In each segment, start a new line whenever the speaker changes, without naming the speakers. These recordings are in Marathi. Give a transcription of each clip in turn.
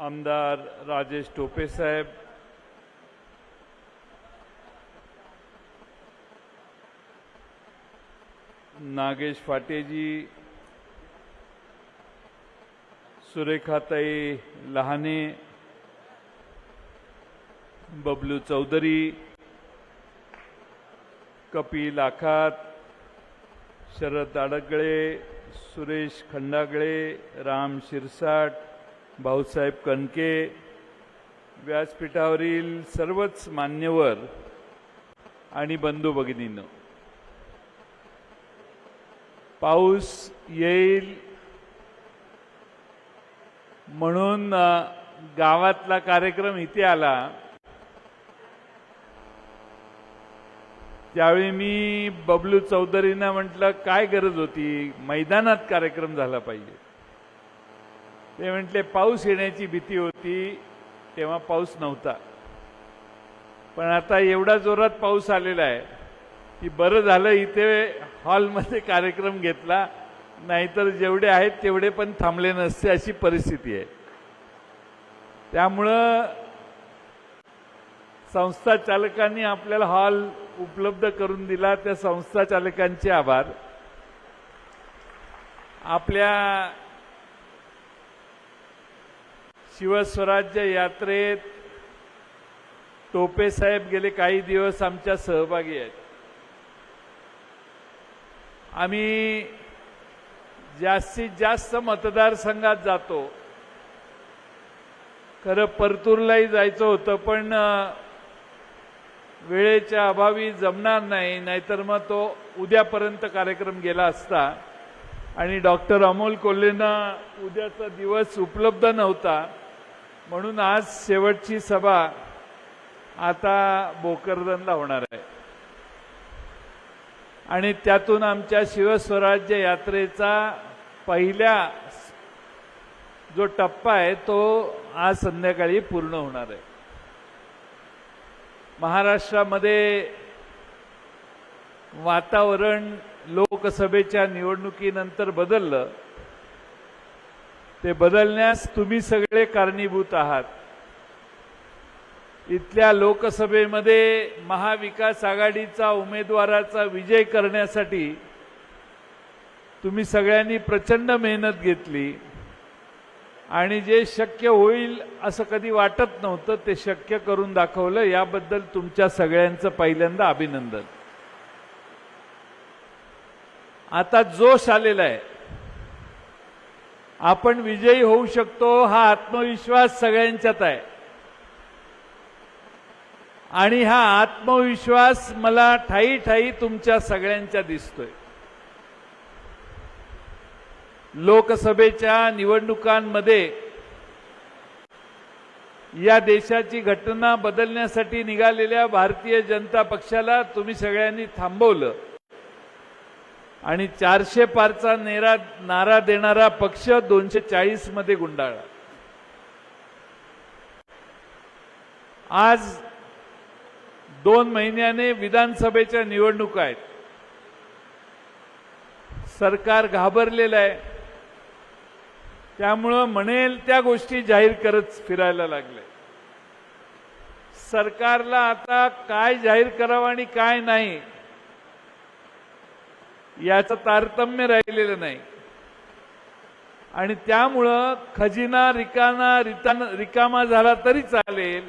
आमदार राजेश टोपे साहेब नागेश फाटेजी सुरेखाताई लहाने बबलू चौधरी कपिल आखात शरद आडगळे सुरेश खंडागळे राम शिरसाट भाऊसाहेब कणके व्यासपीठावरील सर्वच मान्यवर आणि बंधू भगिनीनं पाऊस येईल म्हणून गावातला कार्यक्रम इथे आला. त्यावेळी मी बबलू चौधरींना म्हटलं काय गरज होती? मैदानात कार्यक्रम झाला पाहिजे. ते म्हटले पाऊस येण्याची भीती होती तेव्हा पाऊस नव्हता. पण आता एवढा जोरात पाऊस आलेला आहे की बरं झालं इथे हॉलमध्ये कार्यक्रम घेतला नाहीतर जेवढे आहेत तेवढे पण थांबले नसते अशी परिस्थिती आहे. त्यामुळं संस्था चालकांनी आपल्याला हॉल उपलब्ध करून दिला त्या संस्था चालकांचे आभार. आपल्या शिवस्वराज्य यात्रेत टोपे साहेब गेले काही दिवस आमच्या सहभागी आहेत. आम्ही जास्तीत जास्त मतदारसंघात जातो. खरं परतूरलाही जायचं होतं पण वेळेच्या अभावी जमणार नाही नाहीतर मग तो उद्यापर्यंत कार्यक्रम गेला असता. आणि डॉक्टर अमोल कोल्हेंना उद्याचा दिवस उपलब्ध नव्हता. म्हणून आज शेवटची सभा आता भोकरदनला होणार आहे. आणि त्यातून आमच्या शिवस्वराज्य यात्रेचा पहिल्या जो टप्पा आहे तो आज संध्याकाळी पूर्ण होणार आहे. महाराष्ट्रामध्ये वातावरण लोकसभेच्या निवडणुकीनंतर बदललं. ते बदलण्यास तुम्ही सगळे कारणीभूत आहात. इथल्या लोकसभेमध्ये महाविकास आघाडीचा उमेदवाराचा विजय करण्यासाठी तुम्ही सगळ्यांनी प्रचंड मेहनत घेतली आणि जे शक्य होईल असं कधी वाटत नव्हतं ते शक्य करून दाखवलं. याबद्दल तुमच्या सगळ्यांचं पहिल्यांदा अभिनंदन. आता जोश आलेला आहे. आपण विजयी होऊ शकतो हा आत्मविश्वास सगळ्यांच्यात आहे. आणि हा आत्मविश्वास मला ठाई ठाई तुमच्या सगळ्यांच्या दिसतोय. लोकसभेच्या निवडणुकांमध्ये या देशाची घटना बदलण्यासाठी निघालेल्या भारतीय जनता पक्षाला तुम्ही सगळ्यांनी थांबवलं. आणि चारशे पारचा नेरा नारा देणारा पक्ष दोनशे चाळीसमध्ये गुंडाळला. आज दोन महिन्याने विधानसभेच्या निवडणुका आहेत. सरकार घाबरलेलं आहे. त्यामुळं म्हणेल त्या गोष्टी जाहीर करत फिरायला लागले सरकारला आता काय जाहीर करावं आणि काय नाही याचं तारतम्य राहिलेलं नाही. आणि त्यामुळं खजिना रिकाना रिताना रिकामा झाला तरी चालेल.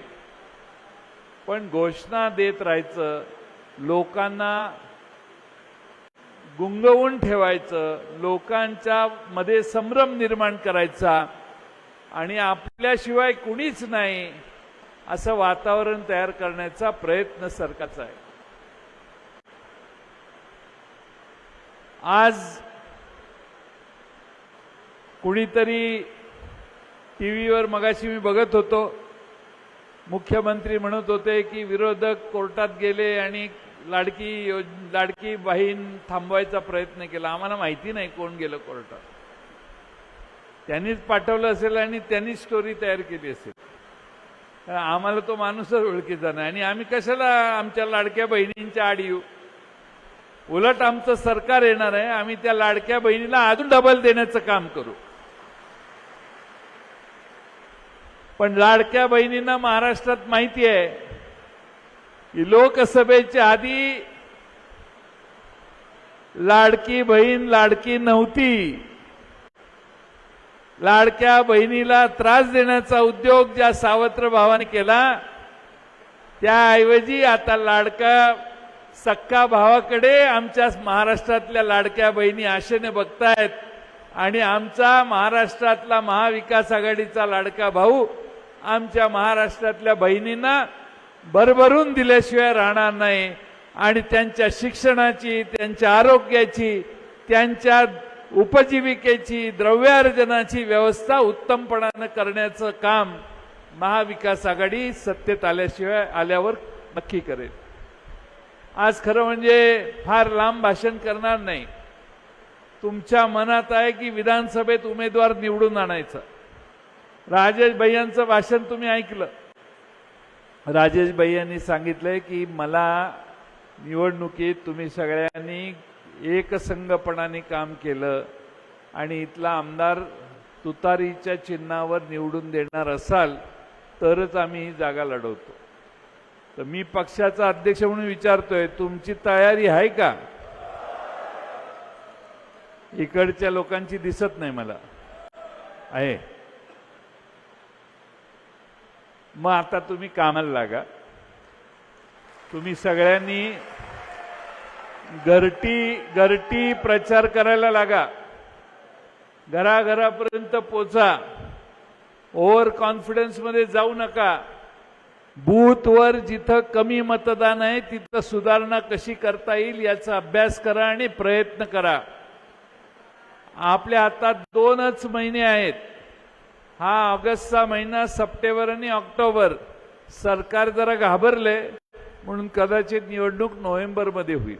पण घोषणा देत राहायचं लोकांना गुंगवून ठेवायचं लोकांच्या मध्ये संभ्रम निर्माण करायचा आणि आपल्याशिवाय कुणीच नाही असं वातावरण तयार करण्याचा प्रयत्न सरकारचा आहे. आज कुणीतरी टी व्हीवर मगाशी मी बघत होतो. मुख्यमंत्री म्हणत होते की विरोधक कोर्टात गेले आणि लाडकी योज- लाडकी बहीण थांबवायचा प्रयत्न केला. आम्हाला माहिती नाही कोण गेलं कोर्टात. त्यांनीच पाठवलं असेल आणि त्यांनीच स्टोरी तयार केली असेल. आम्हाला तो माणूसच ओळखीचा नाही. आणि आम्ही कशाला आमच्या लाडक्या बहिणींच्या आड येऊ उलट आमचं सरकार येणार आहे आम्ही त्या लाडक्या बहिणीला अजून डबल देण्याचं काम करू. पण लाडक्या बहिणींना महाराष्ट्रात माहिती आहे की लोकसभेच्या आधी लाडकी बहीण लाडकी नव्हती. लाडक्या बहिणीला त्रास देण्याचा उद्योग ज्या सावत्र भावाने केला त्याऐवजी आता लाडका सक्का भावाकडे आमच्या महाराष्ट्रातल्या लाडक्या बहिणी आशेने बघतायत. आणि आमचा महाराष्ट्रातला महाविकास आघाडीचा लाडका भाऊ आमच्या महाराष्ट्रातल्या बहिणींना भरभरून दिल्याशिवाय राहणार नाही. आणि त्यांच्या शिक्षणाची त्यांच्या आरोग्याची त्यांच्या उपजीविकेची द्रव्यार्जनाची व्यवस्था उत्तमपणानं करण्याचं काम महाविकास आघाडी सत्तेत आल्याशिवाय आल्यावर नक्की करेल. आज खरं म्हणजे फार लांब भाषण करणार नाही. तुमच्या मनात आहे की विधानसभेत उमेदवार निवडून आणायचा? राजेश भैयांचं भाषण तुम्ही ऐकलं. राजेश भैयांनी सांगितलंय की मला निवडणुकीत तुम्ही सगळ्यांनी एकसंगपणाने काम केलं आणि इथला आमदार तुतारीच्या चिन्हावर निवडून देणार असाल तरच आम्ही ही जागा लढवतो. तर मी पक्षाचा अध्यक्ष म्हणून विचारतोय तुमची तयारी आहे का? इकडच्या लोकांची दिसत नाही मला. आहे. मग आता तुम्ही कामाला लागा. तुम्ही सगळ्यांनी घरटी घरटी प्रचार करायला लागा. घराघरापर्यंत पोचा. ओव्हर कॉन्फिडन्समध्ये जाऊ नका. बूथवर जिथं कमी मतदान आहे तिथं सुधारणा कशी करता येईल याचा अभ्यास करा आणि प्रयत्न करा. आपल्या हातात दोनच महिने आहेत. हा ऑगस्टचा महिना सप्टेंबर आणि ऑक्टोबर. सरकार जरा घाबरले म्हणून कदाचित निवडणूक नोव्हेंबरमध्ये होईल.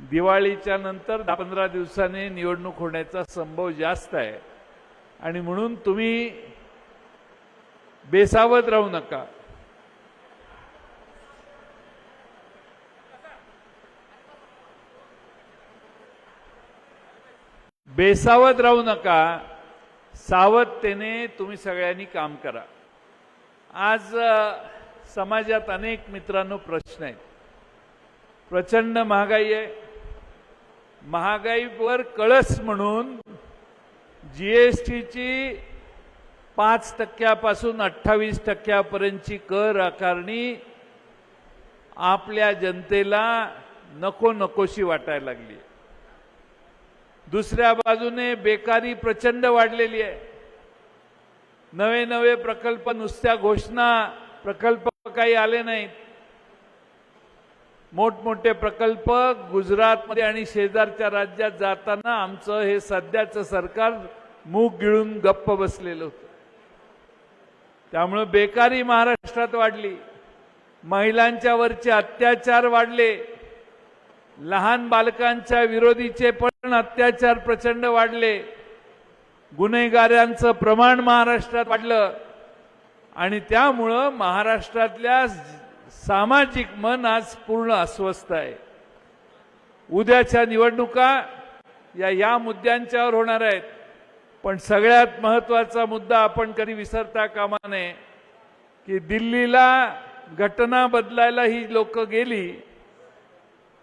दिवाळीच्या नंतर दहा पंधरा दिवसांनी निवडणूक होण्याचा संभव जास्त आहे. आणि म्हणून तुम्ही बेसावत राहू नका. बेसावत राहू नका. सावधतेने तुम्ही सगळ्यांनी काम करा. आज समाजात अनेक मित्रांनो प्रश्न आहेत. प्रचंड महागाई आहे. महागाईवर कळस म्हणून जीएसटीची पाच टक्क्यापासून अठ्ठावीस टक्क्यापर्यंतची कर आकारणी आपल्या जनतेला नको नकोशी वाटायला लागली दुसऱ्या बाजूने बेकारी प्रचंड वाढलेली आहे. नवे नवे प्रकल्प नुसत्या घोषणा प्रकल्प काही आले नाहीत. मोठमोठे प्रकल्प गुजरातमध्ये आणि शेजारच्या राज्यात जाताना आमचं हे सध्याचं सरकार मूग गिळून गप्प बसलेलं होतं. त्यामुळं बेकारी महाराष्ट्रात वाढली. महिलांच्या वरचे अत्याचार वाढले. लहान बालकांच्या विरोधीचे पण अत्याचार प्रचंड वाढले. गुन्हेगारांचं प्रमाण महाराष्ट्रात वाढलं. आणि त्यामुळं महाराष्ट्रातल्या सामाजिक मन आज पूर्ण अस्वस्थ आहे. उद्याच्या निवडणुका या या मुद्द्यांच्यावर होणार आहेत. पण सगळ्यात महत्त्वाचा मुद्दा आपण कधी विसरता कामा नये की दिल्लीला घटना बदलायला ही लोक गेली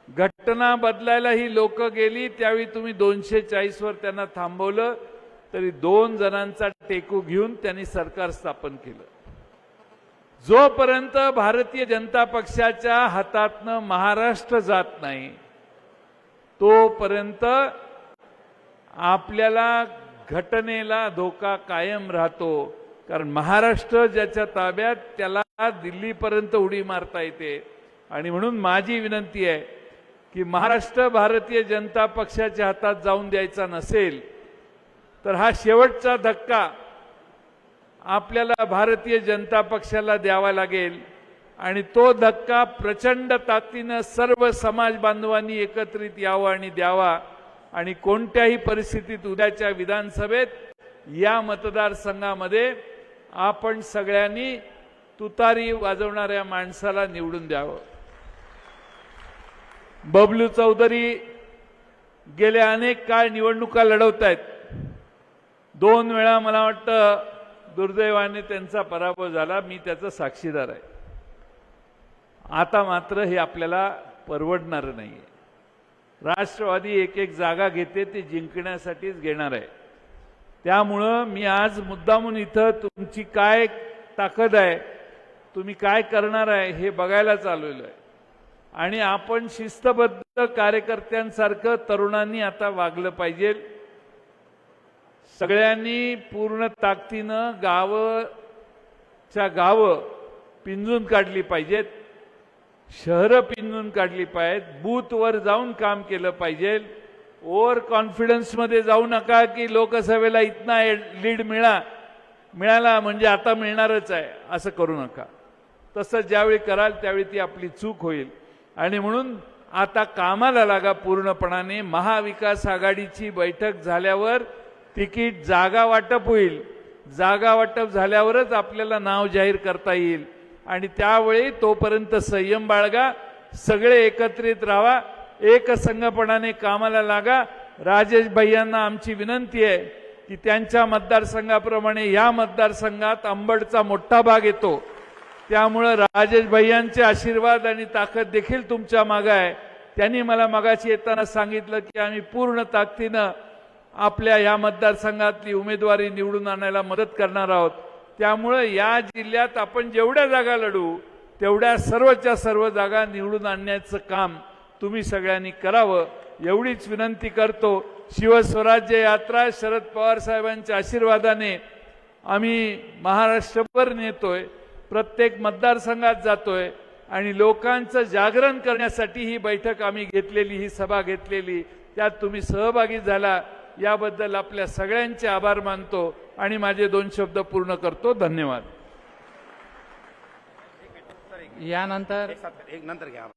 घटना बदलायला ही लोक गेली त्यावेळी तुम्ही दोनशे चाळीस वर त्यांना थांबवलं तरी दोन जणांचा टेकू घेऊन त्यांनी सरकार स्थापन केलं. जोपर्यंत भारतीय जनता पक्षाच्या हातातनं महाराष्ट्र जात नाही तोपर्यंत आपल्याला घटनेला धोका कायम राहतो कारण महाराष्ट्र ज्याच्या ताब्यात त्याला दिल्लीपर्यंत उडी मारता येते. आणि म्हणून माझी विनंती आहे की महाराष्ट्र भारतीय जनता पक्षाच्या हातात जाऊन द्यायचा नसेल तर हा शेवटचा धक्का आपल्याला भारतीय जनता पक्षाला द्यावा लागेल आणि तो धक्का प्रचंड ताकदीनं सर्व समाज बांधवांनी एकत्रित यावा आणि द्यावा आणि कोणत्याही परिस्थितीत उद्याच्या विधानसभेत या मतदारसंघामध्ये आपण सगळ्यांनी तुतारी वाजवणाऱ्या माणसाला निवडून द्यावं. बबलू चौधरी गेल्या अनेक काळ निवडणुका लढवत आहेत दोन वेळा मला वाटतं दुर्दैवाने त्यांचा पराभव झाला. मी त्याचा साक्षीदार आहे. आता मात्र हे आपल्याला परवडणार नाही राष्ट्रवादी एक एक जागा घेते ती जिंकण्यासाठीच घेणार आहे. त्यामुळं मी आज मुद्दामून इथं तुमची काय ताकद आहे तुम्ही काय करणार आहे हे बघायला चालवलं आहे. आणि आपण शिस्तबद्ध कार्यकर्त्यांसारखं तरुणांनी आता वागलं पाहिजे. सगळ्यांनी पूर्ण ताकदीनं गावच्या गावं पिंजून काढली पाहिजेत. शहरं पिंजून काढली पाहिजेत. बूथवर जाऊन काम केलं पाहिजे. ओव्हर कॉन्फिडन्समध्ये जाऊ नका की लोकसभेला इतना लीड मिळा मिळाला म्हणजे आता मिळणारच आहे. असं करू नका. तसं ज्यावेळी कराल त्यावेळी ती आपली चूक होईल. आणि म्हणून आता कामाला लागा पूर्णपणाने. महाविकास आघाडीची बैठक झाल्यावर तिकीट जागा वाटप होईल. जागा वाटप झाल्यावरच आपल्याला नाव जाहीर करता येईल. आणि त्यावेळी तोपर्यंत संयम बाळगा. सगळे एकत्रित राहा. एकसंघपणाने कामाला लागा. राजेश भैयांना आमची विनंती आहे की त्यांच्या मतदारसंघाप्रमाणे या मतदारसंघात अंबडचा मोठा भाग येतो. त्यामुळं राजेश भैयांचे आशीर्वाद आणि ताकद देखील तुमच्या मागं आहे. त्यांनी मला मगाशी येताना सांगितलं की आम्ही पूर्ण ताकदीनं आपल्या या मतदारसंघातली उमेदवारी निवडून आणायला मदत करणार आहोत. त्यामुळं या जिल्ह्यात आपण जेवढ्या जागा लढू तेवढ्या सर्वच्या सर्व जागा निवडून आणण्याचं काम तुम्ही सगळ्यांनी करावं. एवढीच विनंती करतो. शिवस्वराज्य यात्रा शरद पवार साहेबांच्या आशीर्वादाने आम्ही महाराष्ट्रभर नेतोय. प्रत्येक मतदारसंघात जातोय आणि लोकांचं जागरण करण्यासाठी ही बैठक आम्ही घेतलेली ही सभा घेतलेली. त्यात तुम्ही सहभागी झाला याबद्दल आपल्या सगळ्यांचे आभार मानतो आणि माझे दोन शब्द पूर्ण करतो. धन्यवाद.
यानंतर
एक नंतर घ्या.